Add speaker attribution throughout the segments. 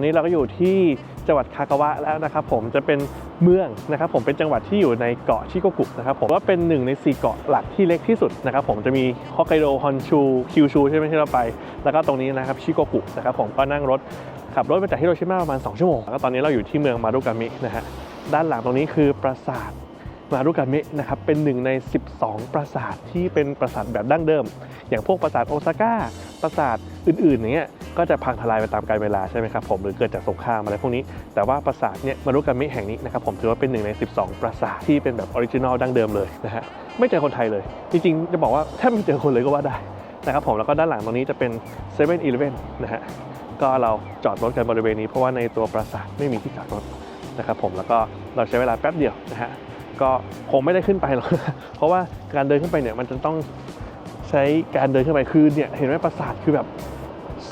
Speaker 1: อนนี้เราก็อยู่ที่จังหวัดคากาวะแล้วนะครับผมจะเป็นเมืองนะครับผมเป็นจังหวัดที่อยู่ในเกาะชิโกกุนะครับผมว่าเป็นหนึ่งใน 4 เกาะหลักที่เล็กที่สุดนะครับผมจะมีฮอกไกโดฮอนชูคิวชูใช่ไหมที่เราไป แล้วก็ตรงนี้นะครับชิโกกุนะครับผมก็นั่งรถขับรถมาจากฮิโรชิมาประมาณ 2 ชั่วโมงแล้วก็ตอนนี้เราอยู่ที่เมืองมารุกามินะฮะด้านหลังตรงนี้คือปราสาทมารุกามินะครับเป็นหนึ่งใน 12 ปราสาทที่เป็นปราสาทแบบดั้งเดิม อย่างพวกปราสาทโอซาก้าปราสาทอื่นๆอย่างเงี้ย ก็จะพังทลายไปตามกาลเวลาใช่ไหมครับผมหรือเกิดจากสงครามอะไรพวกนี้ แต่ว่าปราสาทเนี่ยมารุกามิแห่งนี้นะครับผมถือว่าเป็นหนึ่งใน 12 ปราสาทที่เป็นแบบออริจินอลดั้งเดิมเลยนะฮะไม่เจอคนไทยเลย จริงๆ จะบอกว่าแทบไม่เจอคนเลยก็ว่าได้นะครับผมแล้วก็ด้านหลังตรงนี้จะเป็น7 e เ e ่ e อนะฮะก็เราจอดรถกันบริเวณนี้เพราะว่าในตัวปราสาทไม่มีที่จอดรถนะครับผมแล้วก็เราใช้เวลาแป๊บเดียวนะฮะก็คงไม่ได้ขึ้นไปหรอกเพราะว่าการเดินขึ้นไปเนี่ยมันจะต้องใช้การเดินขึ้นไปคือเนี่ยเห็นไหมปราสาทคือแบบ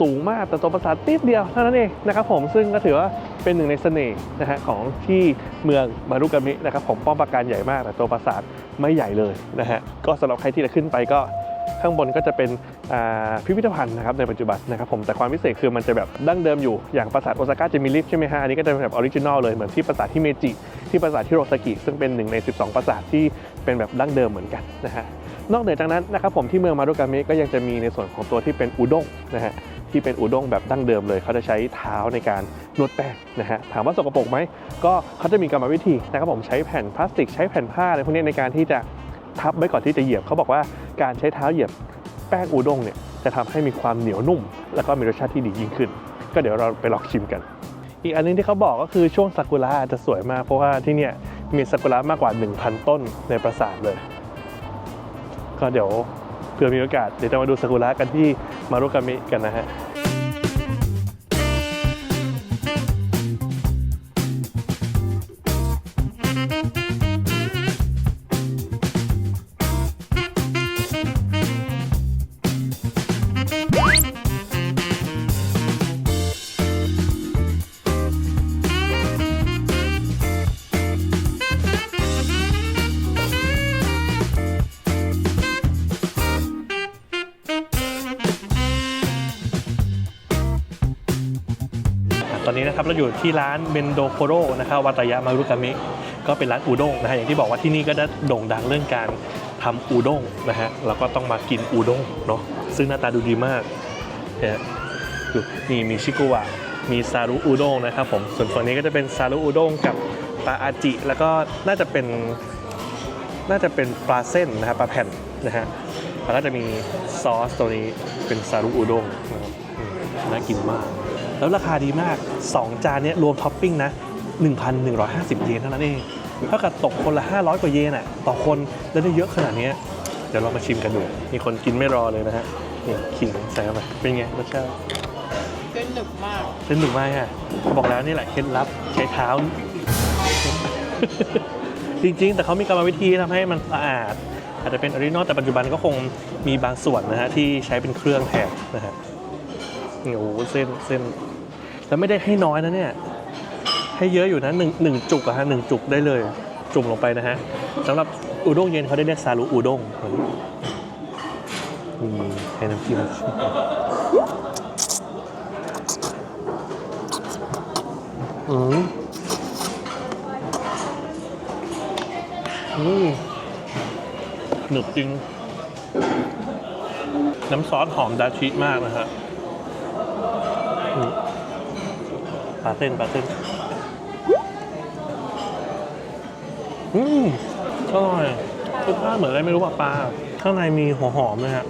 Speaker 1: สูงมากแต่ตัวปราสาทนิดเดียวเท่านั้นเองนะครับผมซึ่งก็ถือว่าเป็นหนึ่งในเสน่ห์นะฮะของที่เมืองมารุกามินะครับผมป้อมปราการใหญ่มากแต่ตัวปราสาทไม่ใหญ่เลยนะฮะก็สำหรับใครที่จะขึ้นไปก็ข้างบนก็จะเป็นอ่าพิพิธภัณฑ์นะครับในปัจจุบันนะครับผมแต่ความพิเศษคือมันจะแบบดั้งเดิมอยู่อย่างปราสาทโอซาก้าจะมีลิฟต์ใช่ไหมฮะอันนี้ก็จะเป็นแบบออริจินอลเลยเหมือนที่ปราสาทที่เมจิ ที่ปราสาทฮิโรซากิซึ่งเป็นหนึ่งใน 12 ปราสาทที่เป็นแบบดั้งเดิมเหมือนกันนะฮะนอกเหนือจากนั้นนะครับผมที่เมืองมารุกามิก็ยังจะมีในส่วนของตัวที่เป็นอุด้งนะฮะ ที่เป็นอุด้งแบบดั้งเดิมเลย เขาจะใช้เท้าในการนวดแป้งนะฮะถามว่าสกปรกไหมก็เขาจะมีกรรมวิธีนะครับผมใช้แผ่นพลาสติกใช้แผ่นผ้าอะไรพวกนี้ในการที่จะทับไว้ก่อนที่จะเหยียบเขาบอกว่าการใช้เท้าเหยียบแป้งอุด้งเนี่ยจะทำให้มีความเหนียวนุ่ม แล้วก็มีรสชาติที่ดียิ่งขึ้น ก็เดี๋ยวเราไปลองชิมกัน อีกอันนึงที่เขาบอกก็คือช่วงซากุระจะสวยมากเพราะว่าที่เนี่ยมีซากุระมากกว่า 1,000 ต้นในปราสาทเลย ก็เดี๋ยว เพื่อมีโอกาสเดี๋ยวจะมาดูซากุระกันที่มารุกามิกันนะฮะ นะครับเราอยู่ที่ร้านเบนโดโคโรนะครับวัตายะมารุกามิก็เป็นร้านอูด้งนะฮะอย่างที่บอกว่าที่นี่ก็ได้โด่งดังเรื่องการทำอูด้งนะฮะเราก็ต้องมากินอูด้งเนาะซึ่งหน้าตาดูดีมากเนี่ยนี่มีชิกุวะมีซารุอูด้งนะครับผมส่วนฝั่งนี้ก็จะเป็นซารุอูด้งกับปลาอาจิ แล้วก็น่าจะเป็นน่าจะเป็นปลาเส้นนะครับปลาแผ่นนะฮะแล้วก็จะมีซอสตัวนี้เป็นซารุอูด้งนะครับน่ากินมาก แล้วราคาดีมาก 2 จานเนี้ยรวมท็อปปิ้งนะ 1,150 เยนเท่านั้นเองเท่ากับตกคนละ 500 กว่าเยนอะต่อคนแล้วได้เยอะขนาดเนี้ยเดี๋ยวเรามาชิมกันดู มีคนกินไม่รอเลยนะฮะ นี่ขิงใส่เข้าไปเป็นไงรสชาติ
Speaker 2: เส้นหนึบมาก
Speaker 1: เส้นหนุกมากอะ บอกแล้วนี่แหละเคล็ดลับใช้เท้า จริงๆ แต่เขามีกรรมวิธีทำให้มันสะอาด อาจจะเป็นออริจินอลแต่ปัจจุบันก็คงมีบางส่วนนะฮะที่ใช้เป็นเครื่องแทนนะฮะนี่ โอ้โหเส้นเส้น แล้วไม่ได้ให้น้อยนะเนี่ย ให้เยอะอยู่นะหนึ่งหนึ่งจุกอะฮะหนึ่งจุกได้เลย จุ่มลงไปนะฮะสำหรับอุด้งเย็นเขาได้เรียกซารุอุด้งนี่ให้น้ำจิ้มอืมอืมหนึบจริง น้ำซอสหอมดาชิมากนะฮะอืม ปลาเส้นปลาเส้นอืมอร่อยรสชาติเหมือนอะไรไม่รู้อะปลา ข้างในมีหัวหอมนะฮะ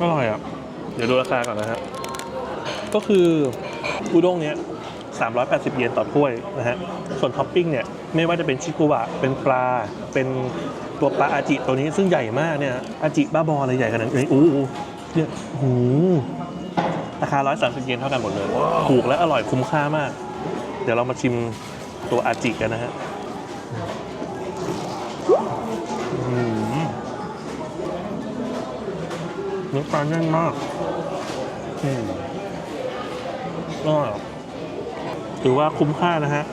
Speaker 1: อร่อยอะ เดี๋ยวดูราคาก่อนนะฮะ ก็คืออุด้งเนี้ย380 เยนต่อถ้วยนะฮะ ส่วนท็อปปิ้งเนี่ย ไม่ว่าจะเป็นชิกุวะเป็นปลา เป็นตัวปลาอาจิตัวนี้ซึ่งใหญ่มากเนี่ย อาจิบ้าบออะไรใหญ่ขนาดนี้อู้เนี่ยหู ราคา 130 เยนเท่ากันหมดเลย ถูกและอร่อยคุ้มค่ามาก เดี๋ยวเรามาชิมตัวอาจิกันนะฮะอืมเนื้อปลาแน่นมากอืมอร่อยถือว่าคุ้มค่านะฮะ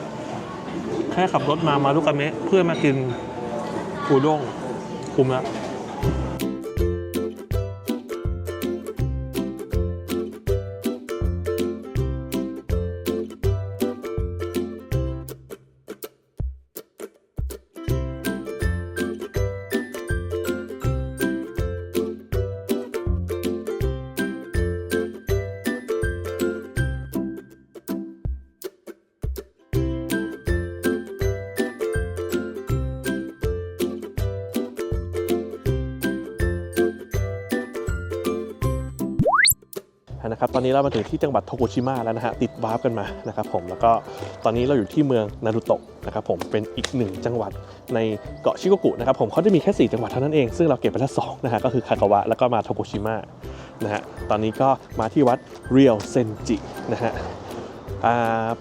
Speaker 1: แค่ขับรถมามาลุกาเมะเพื่อมากินอูด้งคุ้มแล้ว นะครับตอนนี้เรามาถึงที่จังหวัดโทโกชิมะแล้วนะฮะติดวาร์ปกันมานะครับผมแล้วก็ตอนนี้เราอยู่ที่เมืองนารุโตะนะครับผมเป็นอีกหนึ่งจังหวัดในเกาะชิโกกุนะครับผมเขาจะมีแค่ 4 จังหวัดเท่านั้นเองซึ่งเราเก็บไปแล้วสองนะฮะก็คือคากาวะแล้วก็มาโทโกชิมะนะฮะตอนนี้ก็มาที่วัดเรียวเซนจินะฮะ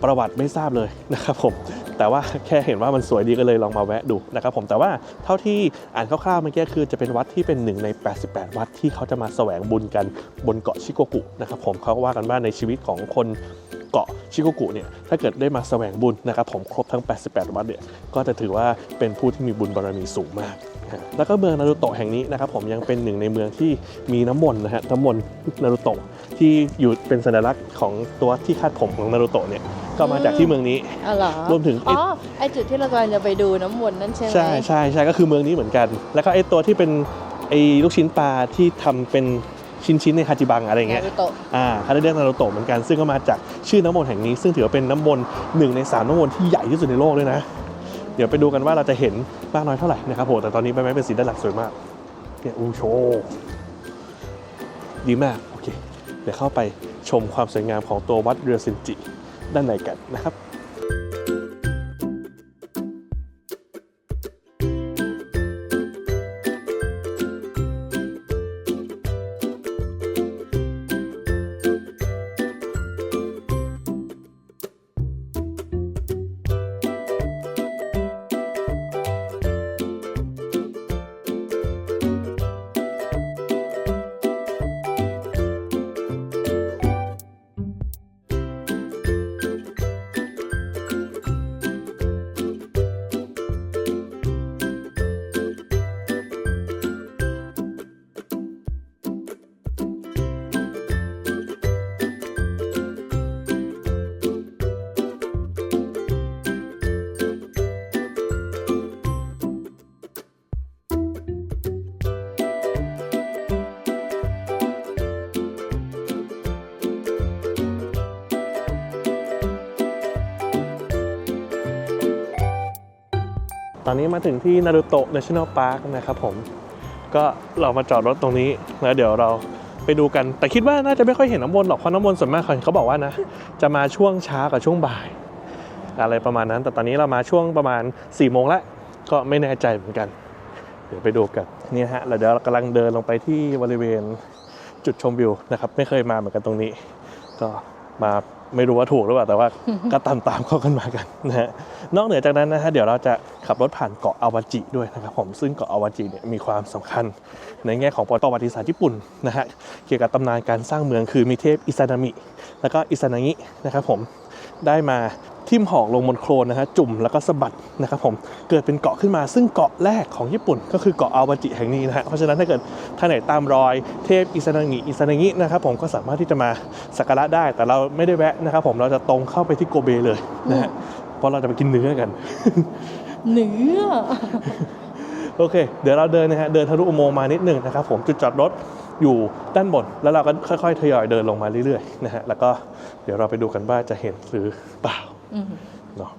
Speaker 1: ประวัติไม่ทราบเลยนะครับผม แต่ว่าแค่เห็นว่ามันสวยดีก็เลยลองมาแวะดูนะครับผมแต่ว่าเท่าที่อ่านคร่าวๆเมื่อกี้คือจะเป็นวัดที่เป็นหนึ่งใน 88 วัดที่เขาจะมาแสวงบุญกันบนเกาะชิโกกุนะครับผมเขาว่ากันว่าในชีวิตของคนเกาะชิโกกุเนี่ยถ้าเกิดได้มาแสวงบุญนะครับผมครบทั้ง 88 วัดเนี่ยก็จะถือว่าเป็นผู้ที่มีบุญบารมีสูงมากแล้วก็เมืองนารุโตะแห่งนี้นะครับผมยังเป็นหนึ่งในเมืองที่มีน้ำมนต์นะฮะน้ำมนต์นารุโตะที่อยู่เป็นสัญลักษณ์ของตัวที่คาดผมของนารุโตะเนี่ย ก็มาจากที่เมืองนี้
Speaker 2: อ๋อเหรอ
Speaker 1: รวมถึงไอ้
Speaker 2: อ๋อไอจุดที่เรากำลังจะไปดูน้ำวนนั่นใช่ไหม
Speaker 1: ใช่ใช่ใช่ก็คือเมืองนี้เหมือนกัน แล้วก็ไอ้ตัวที่เป็นไอ้ลูกชิ้นปลาที่ทำเป็นชิ้นๆในฮาจิบังอะไรอย่างเงี้ย
Speaker 2: นารูโตะ
Speaker 1: อ่าเขาได้เรียกนารูโตะเหมือนกัน ซึ่งก็มาจากชื่อน้ำมนต์แห่งนี้ ซึ่งถือว่าเป็นน้ำมนต์หนึ่งในสามน้ำมนต์ที่ใหญ่ที่สุดในโลกด้วยนะ เดี๋ยวไปดูกันว่าเราจะเห็นมากน้อยเท่าไหร่นะครับผมแต่ตอนนี้ใบไม้เป็นสีด้านหลักสวยมากเนี่ยอูโชว์ดีมากโอเคเดี๋ยวเข้าไปชมความสวยงามของตัววัดเรือเซนจิ ด้านในกันนะครับ อนนี้มาถึงที่นารูโตะ National Park นะครับผม ก็เรามาจอดรถตรงนี้แล้วเดี๋ยวเราไปดูกัน แต่คิดว่าน่าจะไม่ค่อยเห็นน้ำวนหรอกเพราะน้ำวนส่วนมากเขาบอกว่านะ จะมาช่วงเช้ากับช่วงบ่าย อะไรประมาณนั้น แต่ตอนนี้เรามาช่วงประมาณ4ี่โมงแล้วก็ไม่แน่ใจเหมือนกัน เดี๋ยวไปดูกันนี่ฮะเราเดี๋ยวเรากำลังเดินลงไปที่บริเวณจุดชมวิวนะครับ ไม่เคยมาเหมือนกันตรงนี้ ก็มา ไม่รู้ว่าถูกหรือเปล่าแต่ว่าก็ตามตามเข้ากันมากันนะฮะนอกเหนือจากนั้นนะฮะเดี๋ยวเราจะขับรถผ่านเกาะอาวาจิด้วยนะครับผมซึ่งเกาะอาวาจิเนี่ยมีความสำคัญ ในแง่ของประวัติศาสตร์ญี่ปุ่นนะฮะเกี่ยวกับตำนานการสร้างเมืองคือมีเทพอิซานามิ แล้วก็อิซานางินะครับผม ได้มาทิ่มหอกลงบนโคลนนะฮะจุ่มแล้วก็สะบัดนะครับผมเกิดเป็นเกาะขึ้นมาซึ่งเกาะแรกของญี่ปุ่น ก็คือเกาะอาวาจิแห่งนี้นะฮะเพราะฉะนั้นถ้าเกิดท่านไหนตามรอยเทพอิซานางิอิซานางินะครับผมก็สามารถที่จะมาสักการะได้ แต่เราไม่ได้แวะนะครับผมเราจะตรงเข้าไปที่โกเบเลยนะฮะเพราะเราจะไปกินเนื้อกัน
Speaker 2: เนื้อ
Speaker 1: โอเค เดี๋ยวเราเดินนะฮะเดินทะลุอุโมงค์มานิดหนึ่งนะครับผมจุดจอดรถ อยู่ด้านบน แล้วเราก็ค่อยๆทยอยเดินลงมาเรื่อยๆนะฮะแล้วก็เดี๋ยวเราไปดูกันว่าจะเห็นหรือเปล่า
Speaker 2: อืม
Speaker 1: เนาะ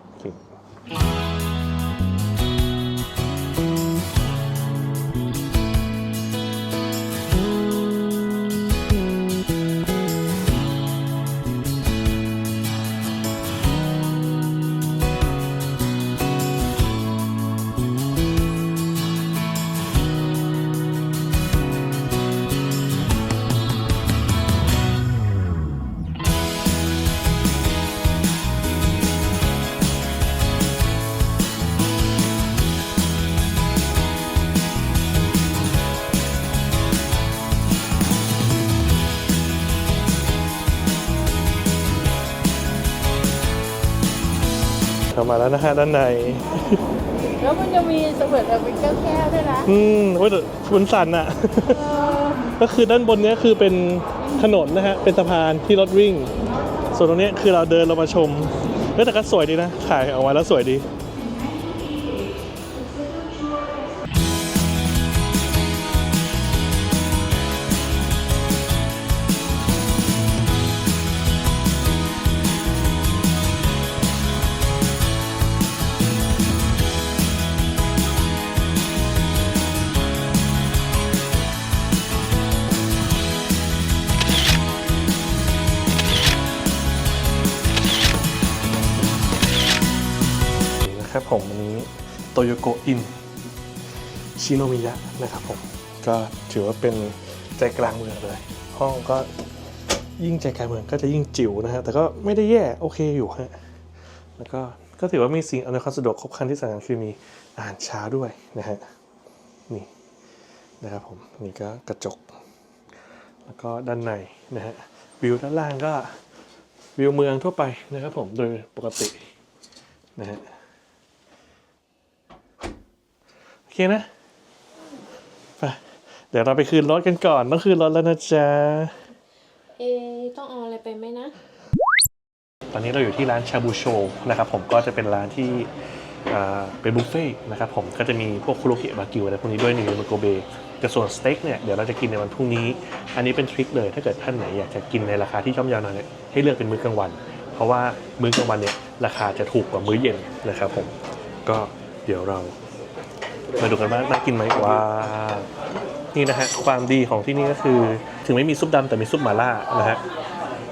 Speaker 1: มาแล้วนะฮะด้านใน
Speaker 2: แล้วมันจะมีเสมือนแบบเป็นแก้วๆด้วยนะ
Speaker 1: อืมโอ้ยแต่มันสั่นอะ
Speaker 2: เออ
Speaker 1: ก็คือด้านบนเนี้ยคือเป็นถนนนะฮะ เป็นสะพานที่รถวิ่ง ส่วนตรงเนี้ยคือเราเดินลงมาชมเฮ้ยแต่ก็สวยดีนะ ถ่ายออกมาแล้วสวยดี โตโยโกอินชิโนมิยะนะครับผมก็ถือว่าเป็นใจกลางเมืองเลย ห้องก็ยิ่งใจกลางเมืองก็จะยิ่งจิ๋วนะฮะแต่ก็ไม่ได้แย่โอเคอยู่ฮะแล้วก็ก็ถือว่ามีสิ่งอำนวยความสะดวกครบครันที่สำคัญคือมีอาหารเช้าด้วยนะฮะนี่นะครับผมนี่ก็กระจก แล้วก็ด้านในนะฮะวิวด้านล่างก็วิวเมืองทั่วไปนะครับผมโดยปกตินะฮะโอ เคนะไปเดี๋ยวเราไปคืนรถกันก่อนต้องคืนรถแล้วนะจ๊ะ
Speaker 2: เอต้องเอาอะไรไปไหมนะ
Speaker 1: ตอนนี้เราอยู่ที่ร้านชาบูโชนะครับผมก็จะเป็นร้านที่อ่าเป็นบุฟเฟ่ต์นะครับผมก็จะมีพวกคุโรเกะบากิวอะไรพวกนี้ด้วยหนึ่งในมันโกเบแต่ส่วนสเต็กเนี่ยเดี๋ยวเราจะกินในวันพรุ่งนี้ อันนี้เป็นทริคเลยถ้าเกิดท่านไหนอยากจะกินในราคาที่ย่อมเยาวหน่อยเนี่ยให้เลือกเป็นมื้อกลางวัน เพราะว่ามื้อกลางวันเนี่ยราคาจะถูกกว่ามื้อเย็นนะครับผมก็เดี๋ยวเรา มาดูกันว่าน่ากินไหมว้านี่นะฮะความดีของที่นี่ก็คือ ถึงไม่มีซุปดำแต่มีซุปหม่าล่านะฮะ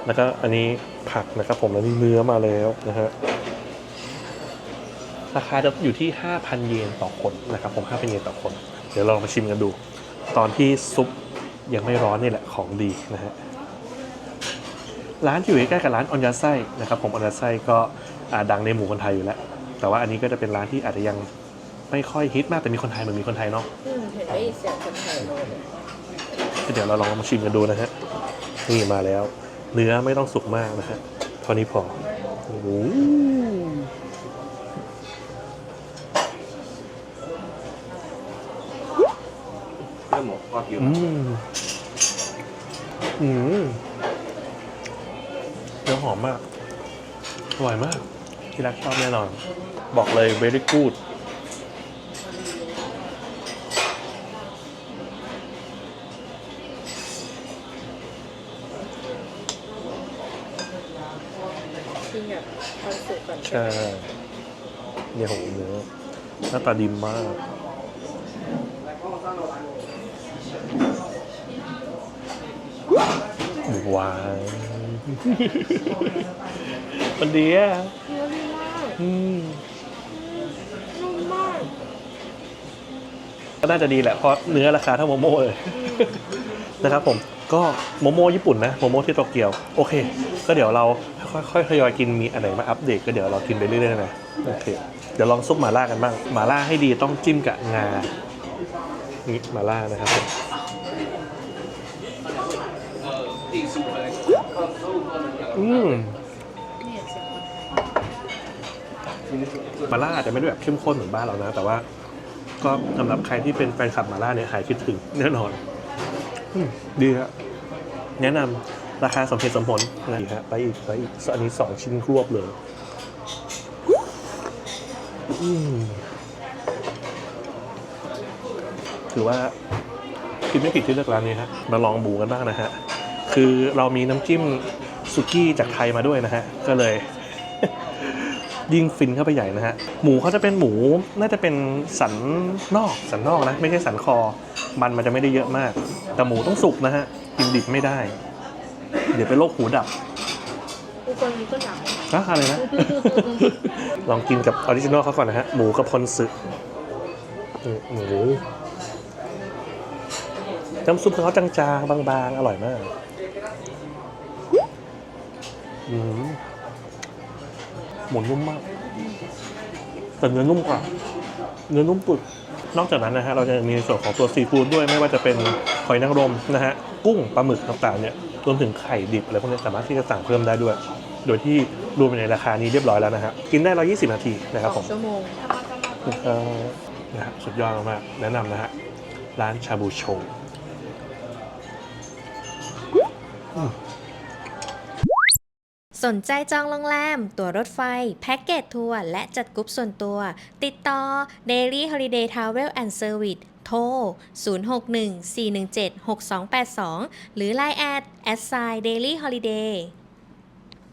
Speaker 1: แล้วก็อันนี้ผักนะครับผมแล้วนี่เนื้อมาแล้วนะฮะราคาจะอยู่ที่ 5,000 เยนต่อคนนะครับผม5,000 เยนต่อคน เดี๋ยวเราลองมาชิมกันดู ตอนที่ซุปยังไม่ร้อนนี่แหละของดีนะฮะร้านที่อยู่ใกล้กับร้านออนยาไซนะครับผมออนยาไซก็ดังในหมู่คนไทยอยู่แล้ว แต่ว่าอันนี้ก็จะเป็นร้านที่อาจจะยัง ไม่ค่อยฮิตมากแต่มีคนไทยเหมันมีคนไทยเนาะ
Speaker 2: อืมเห็นได้ยินเสียงคนไทยเลย
Speaker 1: เดี๋ยวเราลองมาชิมกันดูนะฮะ นี่มาแล้ว เนื้อไม่ต้องสุกมากนะฮะเท่านี้พอโอ้โห
Speaker 3: でも和牛
Speaker 1: อืมอืมเนื้อหอมมาก อร่อยมาก ที่รักชอบแน่นอน บอกเลย very good ใช่เนี่ยโหเนื้อหน้าตาดีมากว้าวมันดีอะ
Speaker 2: เนื้อดีมาก
Speaker 1: อืม
Speaker 2: นุ่มมาก
Speaker 1: ก็น่าจะดีแหละเพราะเนื้อราคาเท่าโมโม่เลยนะครับผมก็โมโม่ญี่ปุ่นนะโมโม่ที่โตเกียว โอเค ก็เดี๋ยวเรา ค่อยๆทยอยกินมีอันไหนมาอัปเดตก็เดี๋ยวเรากินไปเรื่อยๆนะโอเคเดี๋ยวลองซุปหม่าล่ากันบ้างหม่าล่าให้ดีต้องจิ้มกับงานี่หม่าล่านะครับอืม
Speaker 2: เนี่ยเสียงคนไทย
Speaker 1: หม่าล่าอาจจะไม่ได้แบบเข้มข้นเหมือนบ้านเรานะ แต่ว่า ก็สำหรับใครที่เป็นแฟนคลับหม่าล่าเนี่ยหายคิดถึงแน่นอนอดีครับแนะนำ ราคาสมเหตุสมผลนะอีกฮะไปอีกไปอีกอันนี้สองชิ้นรวบเลยอืมถือว่าคิดไม่ผิดที่เลือกร้านนี้ฮะมาลองหมูกันบ้างนะฮะ คือเรามีน้ำจิ้มสุกี้จากไทยมาด้วยนะฮะ ก็เลย ยิ่งฟินเข้าไปใหญ่นะฮะ หมูเขาจะเป็นหมูน่าจะเป็นสันนอกสันนอกนะ ไม่ใช่สันคอ มันมันจะไม่ได้เยอะมาก แต่หมูต้องสุกนะฮะกินดิบไม่ได้ เดี๋ยวเป็นโรคหูดับ
Speaker 2: อุปนี้ก็หนัก
Speaker 1: นะอะไรนะ ลองกินกับออริจินอลเขาก่อนนะฮะ หมูกับพนสึอืมหมูน้ำซุปเขาจางๆ บางๆ อร่อยมาก อืมหมูนุ่มมากแต่เนื้อนุ่มกว่า เนื้อนุ่มปุด นอกจากนั้นนะฮะ เราจะมีในส่วนของตัวซีฟู้ดด้วยไม่ว่าจะเป็นหอยนางรมนะฮะ กุ้งปลาหมึกต่างๆเนี่ยรวมถึงไข่ดิบอะไรพวกนี้สามารถที่จะสั่งเพิ่มได้ด้วย โดยที่รวมอยู่ในราคานี้เรียบร้อยแล้วนะฮะกินได้ 120 นาทีนะครับ
Speaker 2: ส
Speaker 1: ผ
Speaker 2: อง
Speaker 1: ม
Speaker 2: ชั่วโมง
Speaker 1: เอ่อนะฮะสุดยอดมากๆแนะนำนะฮะร้านชาบูโชว์
Speaker 4: สนใจจองโรงแรม ตั๋วรถไฟ แพ็กเกจทัวร์ และจัดกรุ๊ปส่วนตัว ติดต่อ Daily Holiday Travel and Service โทร 061 417 6282 หรือ Line at s i Daily Holiday